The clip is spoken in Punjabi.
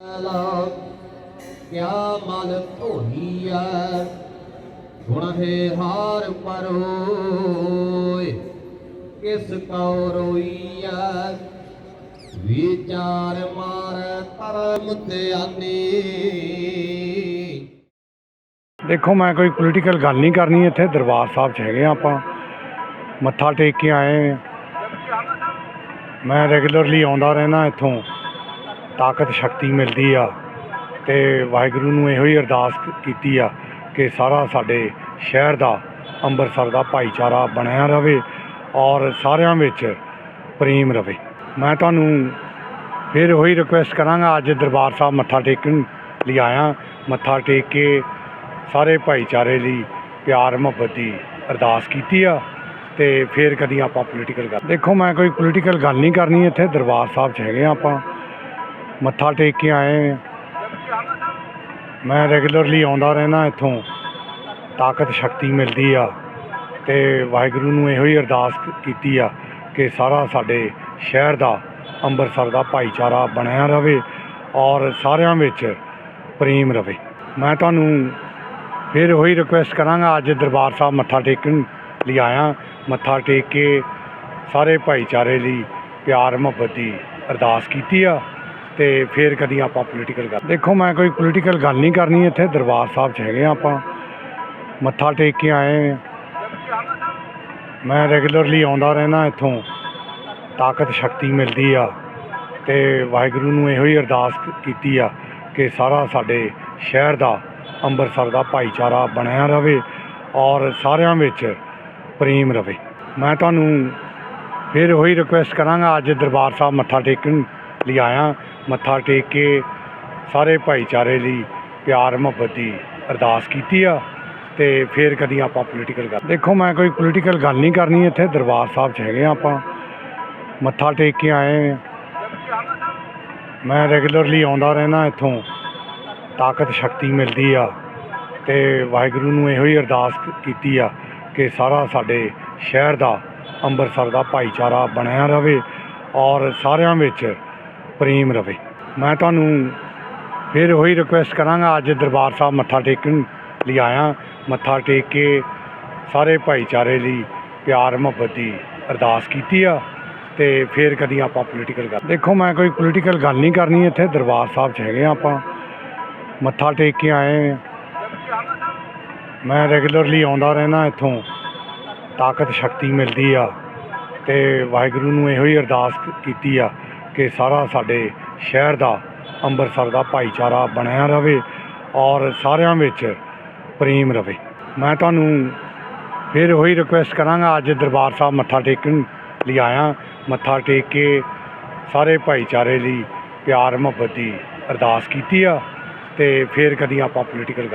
ਲਾ ਕਿਆ ਮਨ ਧੋਈਐ ਗੁਣ ਹੈ ਹਾਰ ਪਰੋਏ, ਕਿਸ ਕਉ ਰੋਈਐ? ਵਿਚਾਰ ਮਾਰ ਧਰਮ ਧਿਆਨੀ ਦੇਖੋ, ਮੈਂ ਕੋਈ ਪੋਲੀਟੀਕਲ ਗੱਲ ਨਹੀਂ ਕਰਨੀ ਇੱਥੇ, ਦਰਬਾਰ ਸਾਹਿਬ 'ਚ ਹੈਗੇ ਹਾਂ ਆਪਾਂ। ਮੱਥਾ ਟੇਕ ਕੇ ਆਏ ਮੈਂ ਰੈਗੂਲਰਲੀ ਆਉਂਦਾ ਰਹਿਣਾ ਇੱਥੋਂ। ਤਾਕਤ, ਸ਼ਕਤੀ ਮਿਲਦੀ ਆ ਤੇ ਵਾਹਿਗੁਰੂ ਨੂੰ ਇਹੋ ਹੀ ਅਰਦਾਸ ਕੀਤੀ ਆ ਕਿ ਸਾਰਾ ਸਾਡੇ ਸ਼ਹਿਰ ਦਾ, ਅੰਮ੍ਰਿਤਸਰ ਦਾ ਭਾਈਚਾਰਾ ਬਣਿਆ ਰਵੇ ਔਰ ਸਾਰਿਆਂ ਵਿੱਚ ਪ੍ਰੇਮ ਰਵੇ। ਮੈਂ ਤੁਹਾਨੂੰ ਫਿਰ ਉਹੀ ਰਿਕੁਐਸਟ ਕਰਾਂਗਾ, ਅੱਜ ਦਰਬਾਰ ਸਾਹਿਬ ਮੱਥਾ ਟੇਕਣ ਲਈ ਆਇਆ। ਮੱਥਾ ਟੇਕ ਕੇ ਸਾਰੇ ਭਾਈਚਾਰੇ ਲਈ ਪਿਆਰ, ਮੁਹੱਬਤ ਦੀ ਅਰਦਾਸ ਕੀਤੀ ਆ ਤੇ ਫਿਰ ਕਦੀ ਆਪਾਂ ਪੋਲੀਟੀਕਲ ਗੱਲ ਦੇਖੋ, ਮੈਂ ਕੋਈ ਪੋਲੀਟੀਕਲ ਗੱਲ ਨਹੀਂ ਕਰਨੀ ਇੱਥੇ, ਦਰਬਾਰ ਸਾਹਿਬ 'ਚ ਹੈਗੇ ਹਾਂ ਆਪਾਂ। ਮੱਥਾ ਟੇਕ ਕੇ ਆਏ। ਹਾਂ। ਮੈਂ ਰੈਗੂਲਰਲੀ ਆਉਂਦਾ ਰਹਿਣਾ ਇੱਥੋਂ। ਤਾਕਤ, ਸ਼ਕਤੀ ਮਿਲਦੀ ਆ ਤੇ ਵਾਹਿਗੁਰੂ ਨੂੰ ਇਹੋ ਹੀ ਅਰਦਾਸ ਕੀਤੀ ਆ ਕਿ ਸਾਰਾ ਸਾਡੇ ਸ਼ਹਿਰ ਦਾ, ਅੰਮ੍ਰਿਤਸਰ ਦਾ ਭਾਈਚਾਰਾ ਬਣਿਆ ਰਵੇ ਔਰ ਸਾਰਿਆਂ ਵਿੱਚ ਪ੍ਰੇਮ ਰਵੇ। ਮੈਂ ਤੁਹਾਨੂੰ ਫਿਰ ਉਹੀ ਰਿਕੁਐਸਟ ਕਰਾਂਗਾ, ਅੱਜ ਦਰਬਾਰ ਸਾਹਿਬ ਮੱਥਾ ਟੇਕਣ ਲਈ ਆਇਆ। ਮੱਥਾ ਟੇਕ ਕੇ ਸਾਰੇ ਭਾਈਚਾਰੇ ਲਈ ਪਿਆਰ ਮੁਹੱਬਤ ਦੀ ਅਰਦਾਸ ਕੀਤੀ ਆ। ਤੇ ਫਿਰ ਕਦੀ ਆਪਾਂ ਪੋਲੀਟੀਕਲ ਗੱਲ ਦੇਖੋ, ਮੈਂ ਕੋਈ ਪੋਲੀਟੀਕਲ ਗੱਲ ਨਹੀਂ ਕਰਨੀ ਇੱਥੇ, ਦਰਬਾਰ ਸਾਹਿਬ 'ਚ ਹੈਗੇ ਹਾਂ ਆਪਾਂ। ਮੱਥਾ ਟੇਕ ਕੇ ਆਏ ਮੈਂ ਰੈਗੂਲਰਲੀ ਆਉਂਦਾ ਰਹਿਣਾ ਇੱਥੋਂ। ਤਾਕਤ, ਸ਼ਕਤੀ ਮਿਲਦੀ ਆ। ਤੇ ਵਾਹਿਗੁਰੂ ਨੂੰ ਇਹੋ ਹੀ ਅਰਦਾਸ ਕੀਤੀ ਆ ਕਿ ਸਾਰਾ ਸਾਡੇ ਸ਼ਹਿਰ ਦਾ, ਅੰਮ੍ਰਿਤਸਰ ਦਾ ਭਾਈਚਾਰਾ ਬਣਿਆ ਰਵੇ ਔਰ ਸਾਰਿਆਂ ਵਿੱਚ ਪ੍ਰੇਮ ਰਵੇ। ਮੈਂ ਤੁਹਾਨੂੰ ਫਿਰ ਉਹੀ ਰਿਕੁਐਸਟ ਕਰਾਂਗਾ, ਅੱਜ ਦਰਬਾਰ ਸਾਹਿਬ ਮੱਥਾ ਟੇਕਣ ਲਈ ਆਇਆ, ਮੱਥਾ ਟੇਕ ਕੇ ਸਾਰੇ ਭਾਈਚਾਰੇ ਲਈ ਪਿਆਰ, ਮੁਹੱਬਤ ਦੀ ਅਰਦਾਸ ਕੀਤੀ ਆ ਤੇ ਫਿਰ ਕਦੀ ਆਪਾਂ ਪੋਲੀਟੀਕਲ ਗੱਲ ਦੇਖੋ, ਮੈਂ ਕੋਈ ਪੋਲੀਟੀਕਲ ਗੱਲ ਨਹੀਂ ਕਰਨੀ ਇੱਥੇ, ਦਰਬਾਰ ਸਾਹਿਬ 'ਚ ਹੈਗੇ ਹਾਂ ਆਪਾਂ। ਮੱਥਾ ਟੇਕ ਕੇ ਆਏ ਮੈਂ ਰੈਗੂਲਰਲੀ ਆਉਂਦਾ ਰਹਿਣਾ ਇੱਥੋਂ। ਤਾਕਤ, ਸ਼ਕਤੀ ਮਿਲਦੀ ਆ ਤੇ ਵਾਹਿਗੁਰੂ ਨੂੰ ਇਹੋ ਹੀ ਅਰਦਾਸ ਕੀਤੀ ਆ ਕਿ ਸਾਰਾ ਸਾਡੇ ਸ਼ਹਿਰ ਦਾ, ਅੰਮ੍ਰਿਤਸਰ ਦਾ ਭਾਈਚਾਰਾ ਬਣਿਆ ਰਵੇ ਔਰ ਸਾਰਿਆਂ ਵਿੱਚ ਪ੍ਰੇਮ ਰਵੇ। ਮੈਂ ਤੁਹਾਨੂੰ ਫਿਰ ਉਹੀ ਰਿਕੁਐਸਟ ਕਰਾਂਗਾ, ਅੱਜ ਦਰਬਾਰ ਸਾਹਿਬ ਮੱਥਾ ਟੇਕਣ ਲਈ ਆਇਆ। ਮੱਥਾ ਟੇਕ ਕੇ ਸਾਰੇ ਭਾਈਚਾਰੇ ਲਈ ਪਿਆਰ, ਮੁਹੱਬਤ ਦੀ ਅਰਦਾਸ ਕੀਤੀ ਆ ਤੇ ਫਿਰ ਕਦੀ ਆਪਾਂ ਪੋਲੀਟੀਕਲ ਗੱਲ ਦੇਖੋ, ਮੈਂ ਕੋਈ ਪੋਲੀਟੀਕਲ ਗੱਲ ਨਹੀਂ ਕਰਨੀ ਇੱਥੇ, ਦਰਬਾਰ ਸਾਹਿਬ 'ਚ ਹੈਗੇ ਹਾਂ ਆਪਾਂ। ਮੱਥਾ ਟੇਕ ਕੇ ਆਏ ਮੈਂ ਰੈਗੂਲਰਲੀ ਆਉਂਦਾ ਰਹਿਣਾ ਇੱਥੋਂ। ਤਾਕਤ, ਸ਼ਕਤੀ ਮਿਲਦੀ ਆ ਤੇ ਵਾਹਿਗੁਰੂ ਨੂੰ ਇਹੋ ਹੀ ਅਰਦਾਸ ਕੀਤੀ ਆ। ਕਿ ਸਾਰਾ ਸਾਡੇ ਸ਼ਹਿਰ ਦਾ, ਅੰਮ੍ਰਿਤਸਰ ਦਾ ਭਾਈਚਾਰਾ ਬਣਿਆ ਰਵੇ ਔਰ ਸਾਰਿਆਂ ਵਿੱਚ ਪ੍ਰੇਮ ਰਵੇ। ਮੈਂ ਤੁਹਾਨੂੰ ਫਿਰ ਉਹੀ ਰਿਕੁਐਸਟ ਕਰਾਂਗਾ, ਅੱਜ ਦਰਬਾਰ ਸਾਹਿਬ ਮੱਥਾ ਟੇਕਣ ਲਈ ਆਇਆ। ਮੱਥਾ ਟੇਕ ਕੇ ਸਾਰੇ ਭਾਈਚਾਰੇ ਲਈ ਪਿਆਰ ਮੁਹੱਬਤ ਦੀ ਅਰਦਾਸ ਕੀਤੀ ਆ ਤੇ ਫਿਰ ਕਦੀ ਆਪਾਂ ਪੋਲੀਟੀਕਲ ਗੱਲ